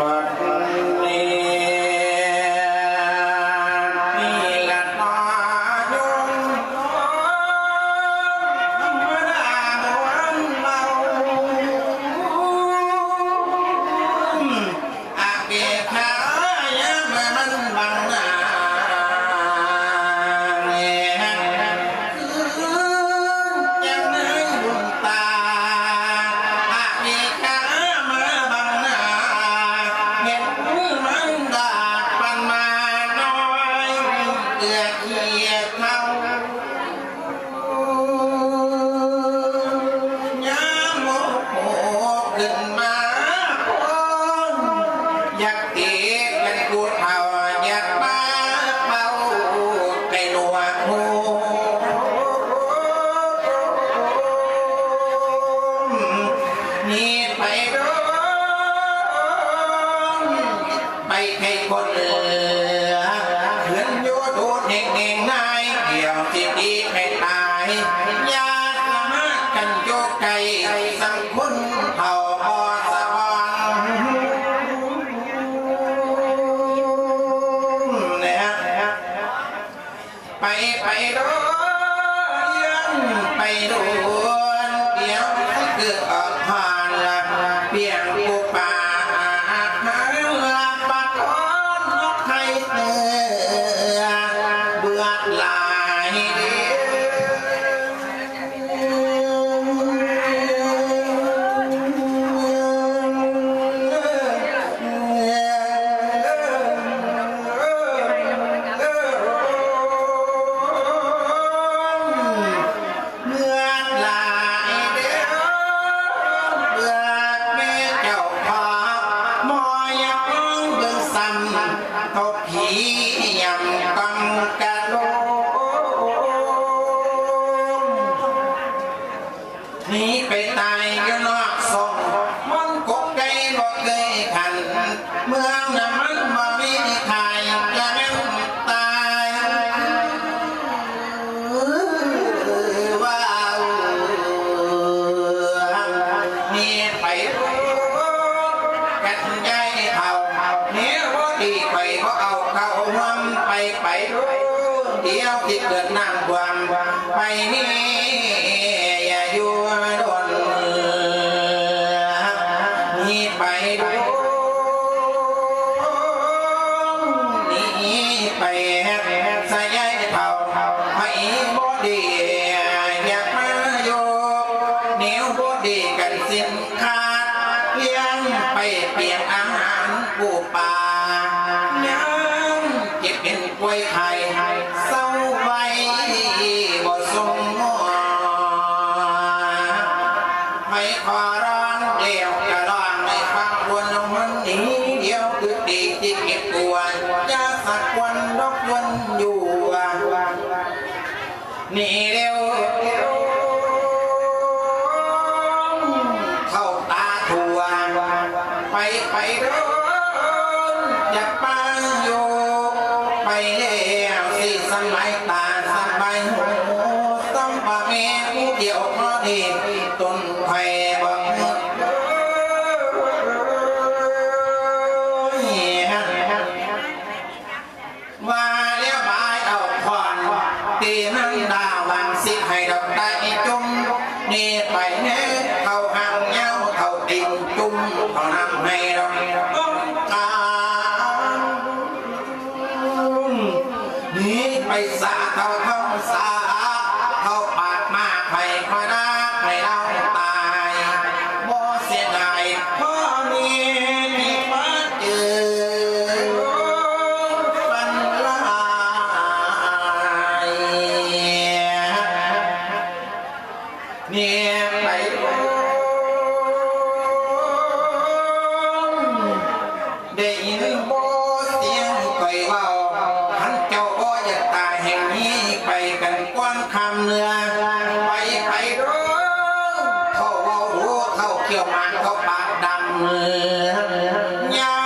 บั ไก่สังคุณเท่าพอสะพอนเนี่ยไปไปโดนไปโดนเดี๋ยวเกิดออกผ่าำกังกะโลหนีไปตายอยู่นอกสงมันกบไก่บ่เคยขัน เมือง เข้าห้องไปไปเดียวที่เกิดน้ำความไปนี่อย่าอยู่โดนนี่ไปดูนี่ไปใสายใยเท่าให้บ่ดีอยากมาอยู่เหนียวบ่ดีกันสิ้นขาด พียงไปเปลี่ยนอาหารปูปลายังเก็บเป็นกล้วยไข่เศร้าไว้บ่สมหมอไม่ขอร้องเดียวจะร้องไม่ฟังวนลงมันหนีเดียวคือดีที่เก็บกวนจะสักวันรบกวนอยู่นี่เร็ว ไปไปเดินอยากปังอยู่ไปแล้วสิสมัยตาสบายหูต้องปะแม่ผู้เดียวพอดีต้นไผ่บังว่าแล้วบายเอาควันตีมันดาวันสิให้ดอกได้จุ่มนี่ไปเน้เขาห่างเงาเขาติ่งจุ่มเขาากมาไผ่คอยนักให้เรา điều mạng có bạn đặng. Nha.